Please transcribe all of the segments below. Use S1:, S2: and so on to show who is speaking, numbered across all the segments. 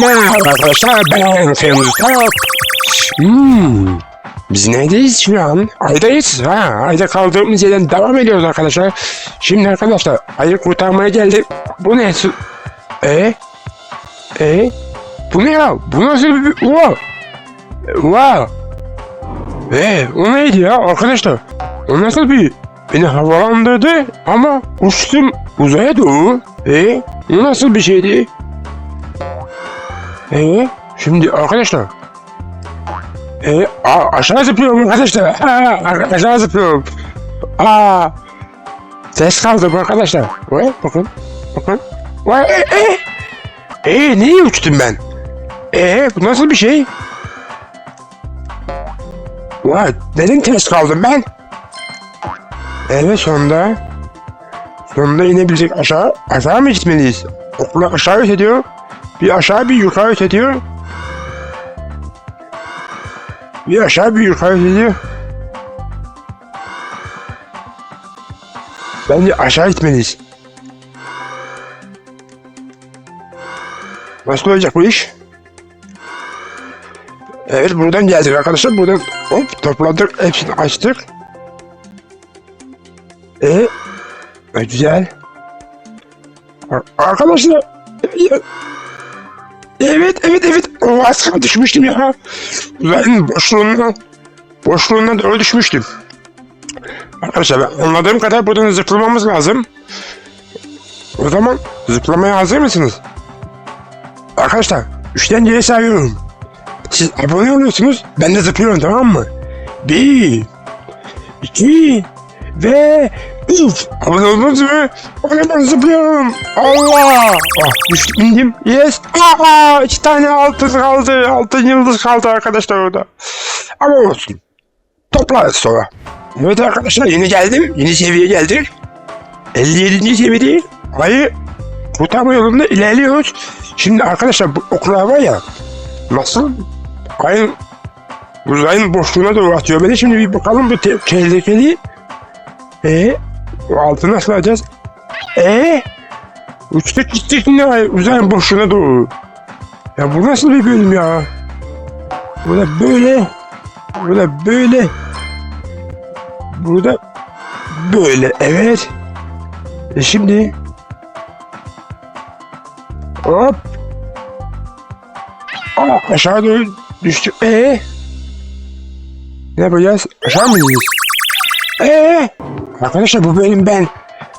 S1: Merhaba arkadaşlar ben Kırmızı Top. Hmm. Biz neredeyiz şu an? Aydayız. Ha, ayda kaldığımız yerden devam ediyoruz arkadaşlar. Şimdi arkadaşlar ayı kurtarmaya geldik. Bu ne? E? E? Bu ne ya? Bu nasıl bir... Wow! Wow! E, o neydi ya arkadaşlar? O nasıl bir... Beni havalandırdı ama uçtum uzaya doğru. E? O nasıl bir şeydi? Ee, şimdi arkadaşlar. Ee, a- aşağı zıplıyorum arkadaşlar. Ha, aşağı zıplıyorum. Aa, ses kaldı bu arkadaşlar. Vay, bakın, bakın. Vay, e, e. Ee, niye uçtum ben? Ee, bu nasıl bir şey? Vay, neden ters kaldım ben? Evet sonunda. Sonunda inebilecek aşağı. Aşağı mı gitmeliyiz? Okula aşağı ötediyor. Bir aşağı bir yukarı ötediyor. Bir aşağı bir yukarı ötediyor. Bence aşağı gitmeliyiz. Nasıl olacak bu iş? Evet buradan geldik arkadaşlar. Buradan hop topladık. Hepsini açtık. E, e, güzel. Ar- Arkadaşlar Evet evet evet. O az düşmüştüm ya. Ben boşluğuna boşluğuna doğru düşmüştüm. Arkadaşlar ben anladığım kadar buradan zıplamamız lazım. O zaman zıplamaya hazır mısınız? Arkadaşlar üçten geri sayıyorum. Siz abone oluyorsunuz ben de zıplıyorum tamam mı? Bir, iki ve oldunuz mu? O zaman zıplıyorum. Allah! Ah, düştüm indim. Yes. Aa, iki tane altın kaldı. Altın yıldız kaldı arkadaşlar orada. Ama olsun. Toplarız sonra. Evet arkadaşlar yeni geldim. Yeni seviye geldik. 57. seviyede ayı kurtarma yolunda ilerliyoruz. Şimdi arkadaşlar bu oklar var ya nasıl ayın uzayın boşluğuna doğru atıyor beni. Şimdi bir bakalım bu te- tehlikeli. E o altını nasıl alacağız? E uçtuk gittik ay uzayın boşluğuna doğru. Ya bu nasıl bir bölüm ya? Burada böyle. Burada böyle. Burada böyle. Evet. E şimdi hop Aa, aşağı doğru düştük. Ee? Ne yapacağız? Aşağı mı gidiyoruz? Ee? Arkadaşlar bu benim ben.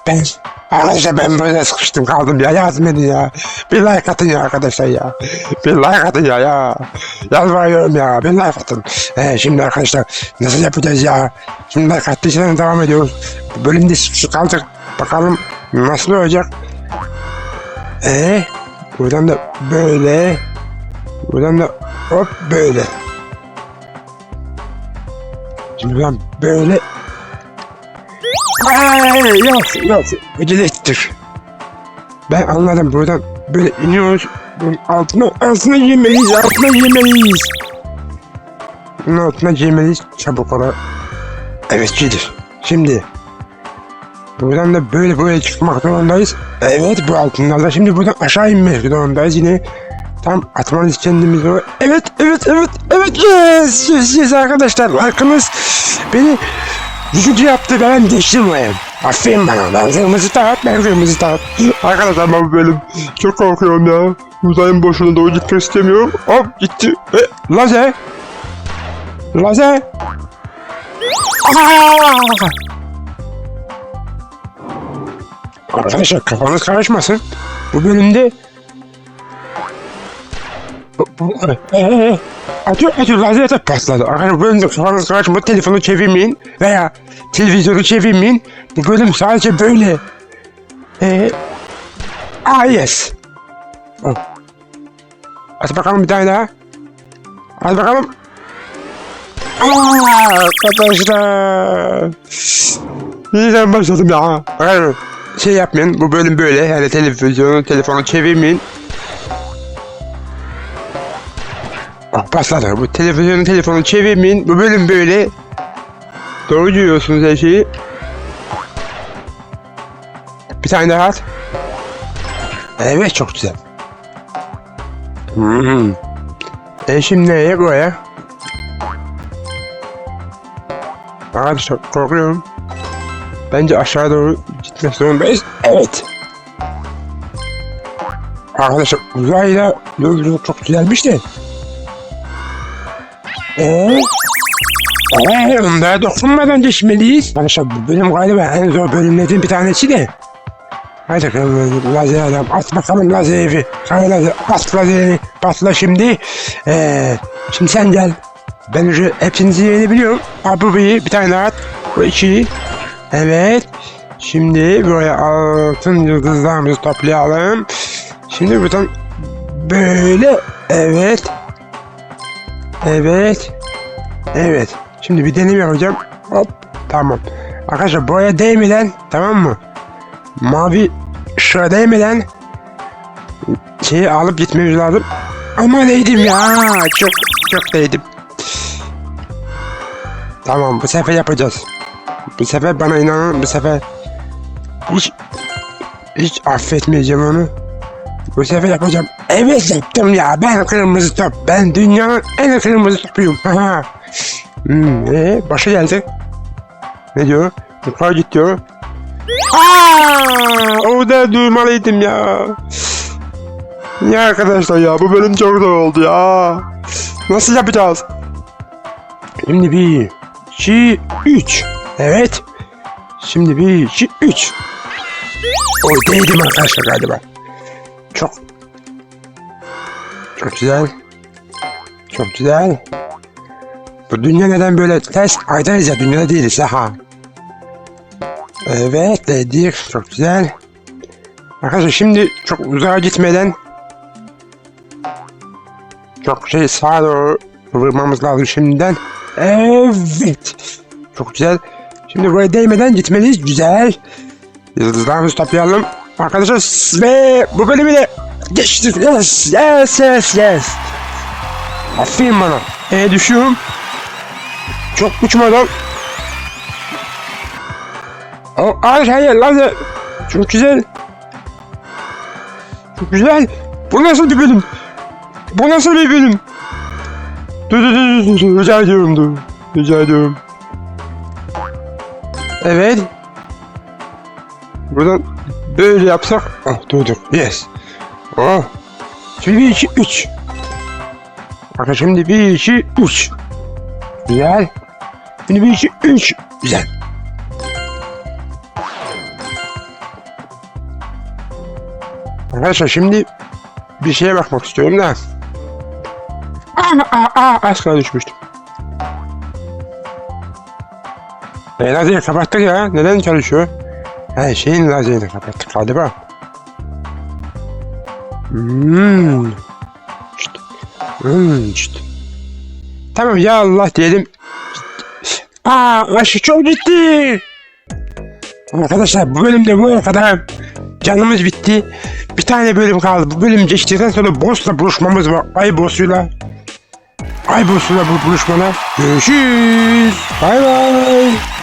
S1: Ben Arkadaşlar ben böyle sıkıştım kaldım ya yardım edin ya. Bir like atın ya arkadaşlar ya. Bir like atın ya ya. Yalvarıyorum ya bir like atın. Ee, şimdi arkadaşlar nasıl yapacağız ya? Şimdi like attıysanız devam ediyoruz. Bu bölümde sıkışık kaldık. Bakalım nasıl olacak. Ee, buradan da böyle. Buradan da hop böyle. Şimdi buradan böyle Ay, yok yok acele ettik. Ben anladım buradan böyle iniyoruz. Bunun altına altına yemeliyiz altına yemeliyiz. Bunun altına yemeliyiz çabuk ola. Evet gidir. Şimdi buradan da böyle böyle çıkmak zorundayız. Evet bu altınlarda şimdi buradan aşağı inmek zorundayız yine. Tam atmalıyız kendimizi. o- Evet evet evet evet yes yes yes arkadaşlar like'ınız beni Vücudu yaptı ben geçtim oraya. Aferin bana ben kırmızı taraf ben kırmızı taraf. Arkadaşlar ben bölüm çok korkuyorum ya. Uzayın boşluğuna doğru gitmek istemiyorum. Hop gitti. E, lazer. Lazer. Arkadaşlar kafanız karışmasın. Bu bölümde Eee, atıyor atıyor lazer de patladı. Bu bölümde kafanız karışma telefonu çevirmeyin veya televizyonu çevirmeyin. Bu bölüm sadece böyle. Eee, ah yes. Oh. Hadi bakalım bir tane daha. Hadi bakalım. Aa, arkadaşlar. Yeniden başladım ya. Arkadaşlar şey yapmayın bu bölüm böyle yani televizyonu telefonu çevirmeyin. Başladı. Bu televizyonu telefonu çevirmeyin. Bu bölüm böyle. Doğru diyorsunuz her şeyi. Bir tane daha at. Evet çok güzel. Hmm. E şimdi neye buraya? Arkadaşlar korkuyorum. Bence aşağı doğru gitmek zorundayız. Evet. Arkadaşlar uzayla yolculuk çok güzelmiş de. Eee onlara dokunmadan geçmeliyiz. Arkadaşlar bu bölüm galiba en zor bölümlerden bir tanesi de. Hadi bakalım lazer adam at bakalım lazeri. Kara lazer at lazerini patla şimdi. Ee, şimdi sen gel. Ben önce hepinizi yerini biliyorum. Bu bir, tane at. Bu iki. Evet. Şimdi buraya altın yıldızlarımızı toplayalım. Şimdi buradan böyle evet. Evet. Evet. Şimdi bir deneme yapacağım. Hop. Tamam. Arkadaşlar buraya değmeden tamam mı? Mavi şuraya değmeden şeyi alıp gitmemiz lazım. Ama değdim ya. Çok çok değdim. Tamam bu sefer yapacağız. Bu sefer bana inanın bu sefer hiç hiç affetmeyeceğim onu. Bu sefer yapacağım. Evet yaptım ya. Ben kırmızı top. Ben dünyanın en kırmızı topuyum. Hmm, ee, başı geldi. Ne diyor? Yukarı git diyor. Aa, orada durmalıydım ya. Ya arkadaşlar ya bu bölüm çok zor oldu ya. Nasıl yapacağız? Şimdi bir, iki, üç. Evet. Şimdi bir, iki, üç. Değdim arkadaşlar galiba. Çok. Çok güzel. Çok güzel. Bu dünya neden böyle ters? Aydayız ya dünyada değiliz ha. Evet dedik. Çok güzel. Arkadaşlar şimdi çok uzağa gitmeden çok şey sağa doğru vurmamız lazım şimdiden. Evet. Çok güzel. Şimdi buraya değmeden gitmeliyiz. Güzel. Yıldızlarımızı toplayalım. Arkadaşlar ve bu bölümü de geçtik. Yes, yes, yes, yes. Aferin bana. E düşüyorum. Çok uçmadan. Hayır hayır lazer. Çok güzel. Çok güzel. Bu nasıl bir bölüm? Bu nasıl bir bölüm? Dur dur dur dur. Rica ediyorum dur. Rica ediyorum. Evet. Buradan böyle yapsak. Ah durduk. Yes. Oh. Şimdi bir iki üç. Bakın şimdi bir iki üç. Güzel. Şimdi bir iki üç. Güzel. Arkadaşlar şimdi bir şeye bakmak istiyorum da. Aa, aa, aa, az kala düşmüştüm. E, lazeri kapattık ya. Neden çalışıyor? Her şeyin lazerini kapattık galiba. Hmm. Şşt. Hmm, şşt. Tamam ya Allah diyelim. Aa aşı çok ciddi. Arkadaşlar bu bölümde bu kadar. Canımız bitti. Bir tane bölüm kaldı. Bu bölüm geçtikten sonra boss'la buluşmamız var. Ay boss'uyla. Ay boss'uyla bu buluşmalar. Görüşürüz. Bay bay.